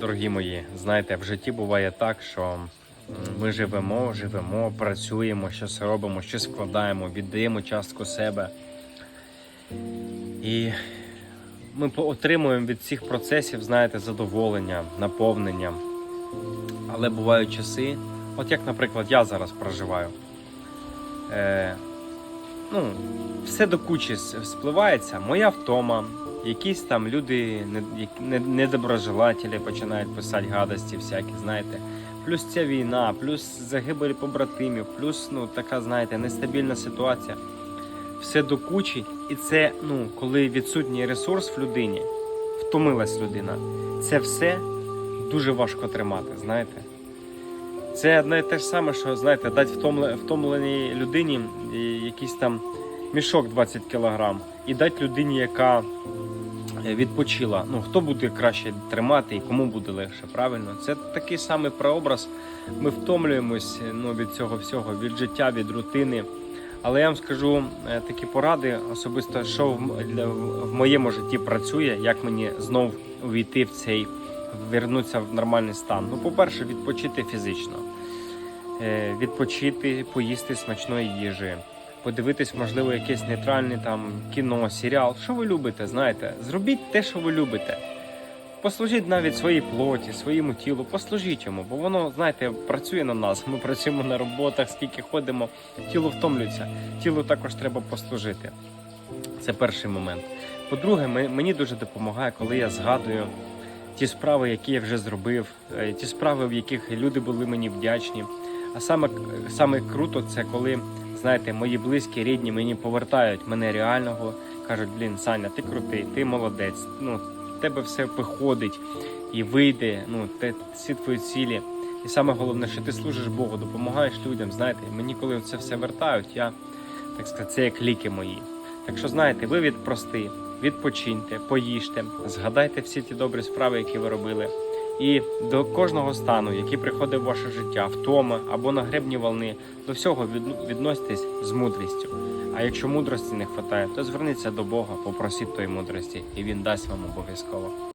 Дорогі мої, знаєте, в житті буває так, що ми живемо, живемо, працюємо, щось робимо, щось вкладаємо, віддаємо частку себе. І ми отримуємо від цих процесів, знаєте, задоволення, наповнення. Але бувають часи, от як, наприклад, я зараз проживаю. Е, ну, все до кучі спливається. Моя втома, якісь там люди не- як- не- недоброжелателі починають писати гадості всякі, знаєте. Плюс ця війна, плюс загибель побратимів, плюс ну, така, знаєте, нестабільна ситуація. Все до кучі. І це, ну, коли відсутній ресурс в людині, втомилась людина, це все дуже важко тримати, знаєте. Це і те ж саме, що знаєте, дати втомле- втомленій людині якийсь там мішок 20 кг і дати людині, яка е, відпочила. Ну хто буде краще тримати і кому буде легше, правильно? Це такий самий прообраз. Ми втомлюємось е, ну, від цього всього, від життя, від рутини. Але я вам скажу е, такі поради, особисто, що в, моєму житті працює, як мені знов увійти в цей, вернутися в нормальний стан. Ну, по-перше, відпочити фізично, відпочити, поїсти смачної їжі, подивитись, можливо, якесь нейтральне там кіно, серіал. Що ви любите, знаєте? Зробіть те, що ви любите. Послужіть навіть своїй плоті, своєму тілу, послужіть йому, бо воно, знаєте, працює на нас. Ми працюємо на роботах, скільки ходимо, тіло втомлюється. Тілу також треба послужити. Це перший момент. По-друге, мені дуже допомагає, коли я згадую ті справи, які я вже зробив, е, ті справи, в яких люди були мені вдячні. А саме, саме круто, це коли, знаєте, мої близькі, рідні мені повертають мене реального, кажуть, блін, Саня, ти крутий, ти молодець. Ну, тебе все виходить і вийде. Ну, те, всі твої цілі. І саме головне, що ти служиш Богу, допомагаєш людям. Знаєте, мені, коли це все вертають, я так сказати, це як ліки мої. Так що знаєте, ви відпрости, відпочиньте, поїжте, згадайте всі ті добрі справи, які ви робили. І до кожного стану, який приходить в ваше життя, втома або на гребні волни, до всього від- відноситесь з мудрістю. А якщо мудрості не вистачає, то зверніться до Бога, попросіть тої мудрості, і він дасть вам обов'язково.